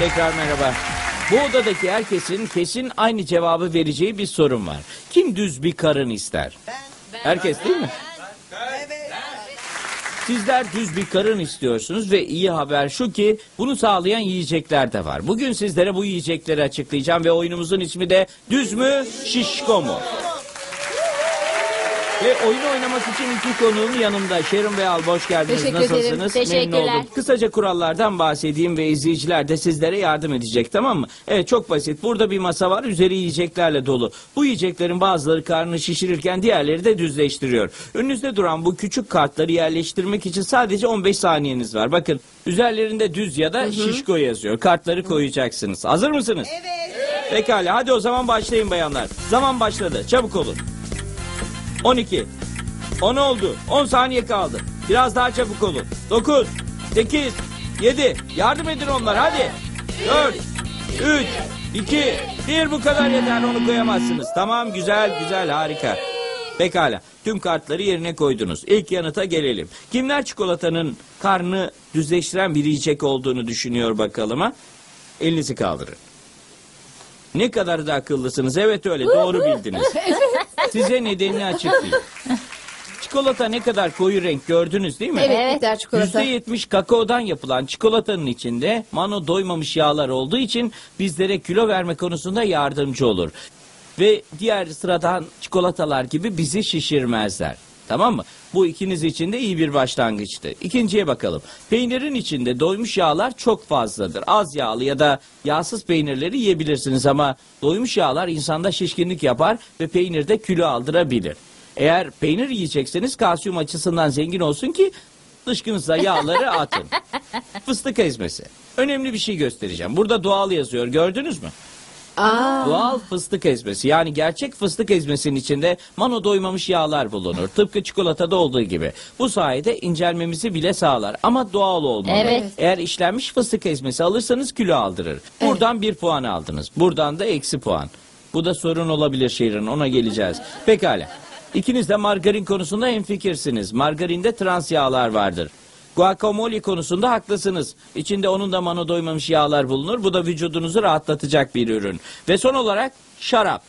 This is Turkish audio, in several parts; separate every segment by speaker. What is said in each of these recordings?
Speaker 1: Tekrar merhaba. Bu odadaki herkesin kesin aynı cevabı vereceği bir sorun var. Kim düz bir karın ister? Herkes değil mi? Sizler düz bir karın istiyorsunuz ve iyi haber şu ki bunu sağlayan yiyecekler de var. Bugün sizlere bu yiyecekleri açıklayacağım ve oyunumuzun ismi de düz mü şişko mu? Ve oyunu oynamak için iki konuğum yanımda. Şerin ve Alba hoş geldiniz.
Speaker 2: Teşekkür
Speaker 1: Nasılsınız?
Speaker 2: ederim.
Speaker 1: Memnun
Speaker 2: Teşekkürler.
Speaker 1: oldum. Kısaca kurallardan bahsedeyim ve izleyiciler de sizlere yardım edecek tamam mı? Evet çok basit. Burada bir masa var. Üzeri yiyeceklerle dolu. Bu yiyeceklerin bazıları karnını şişirirken diğerleri de düzleştiriyor. Önünüzde duran bu küçük kartları yerleştirmek için sadece 15 saniyeniz var. Bakın üzerlerinde düz ya da şişko yazıyor. Kartları koyacaksınız. Hazır mısınız? Evet. Pekala hadi o zaman başlayın bayanlar. Zaman başladı. Çabuk olun. 12. 10 oldu. 10 saniye kaldı. Biraz daha çabuk olun. 9, 8, 7. Yardım edin onlar hadi. 4, 3, 2, 1 bu kadar yeter onu koyamazsınız. Tamam güzel güzel harika. Pekala tüm kartları yerine koydunuz. İlk yanıta gelelim. Kimler çikolatanın karnını düzleştiren bir yiyecek olduğunu düşünüyor bakalım ha? Elinizi kaldırın. Ne kadar da akıllısınız. Evet öyle doğru bildiniz. Size nedenini açıklayayım. Çikolata ne kadar koyu renk gördünüz değil mi?
Speaker 2: Evet, bitter çikolata.
Speaker 1: %70 kakaodan yapılan çikolatanın içinde mano doymamış yağlar olduğu için bizlere kilo verme konusunda yardımcı olur. Ve diğer sıradan çikolatalar gibi bizi şişirmezler. Tamam mı? Bu ikiniz için de iyi bir başlangıçtı. İkinciye bakalım. Peynirin içinde doymuş yağlar çok fazladır. Az yağlı ya da yağsız peynirleri yiyebilirsiniz ama doymuş yağlar insanda şişkinlik yapar ve peynirde kilo aldırabilir. Eğer peynir yiyecekseniz kalsiyum açısından zengin olsun ki dışkınıza yağları atın. Fıstık ezmesi. Önemli bir şey göstereceğim. Burada doğal yazıyor. Gördünüz mü?
Speaker 2: Aa,
Speaker 1: Doğal fıstık ezmesi yani gerçek fıstık ezmesinin içinde mano doymamış yağlar bulunur. Tıpkı çikolatada olduğu gibi. Bu sayede incelmemizi bile sağlar ama doğal olmalı.
Speaker 2: Evet.
Speaker 1: Eğer işlenmiş fıstık ezmesi alırsanız kilo aldırır. Buradan bir puan aldınız. Buradan da eksi puan. Bu da sorun olabilir Şirin ona geleceğiz. Pekala. İkiniz de margarin konusunda hemfikirsiniz. Margarinde trans yağlar vardır. Guacamole konusunda haklısınız. İçinde onun da mano doymamış yağlar bulunur. Bu da vücudunuzu rahatlatacak bir ürün. Ve son olarak şarap.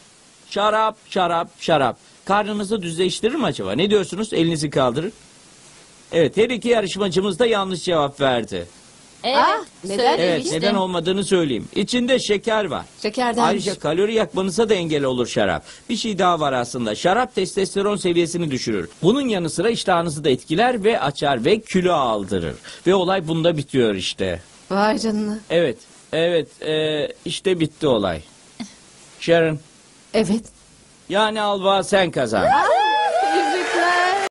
Speaker 1: Şarap, şarap, şarap. Karnınızı düzleştirir mi acaba? Ne diyorsunuz? Elinizi kaldırın. Evet, her iki yarışmacımız da yanlış cevap verdi.
Speaker 2: Evet.
Speaker 3: Ah, neden?
Speaker 1: Evet, neden olmadığını söyleyeyim. İçinde şeker var.
Speaker 3: Şekerden.
Speaker 1: Ayrıca kalori yakmanıza da engel olur şarap. Bir şey daha var aslında. Şarap testosteron seviyesini düşürür. Bunun yanı sıra iştahınızı da etkiler ve açar ve kilo aldırır. Ve olay bunda bitiyor işte.
Speaker 3: Vay canına.
Speaker 1: Evet, evet, e, işte bitti olay. Sharon,
Speaker 3: Evet.
Speaker 1: yani Alva sen kazan.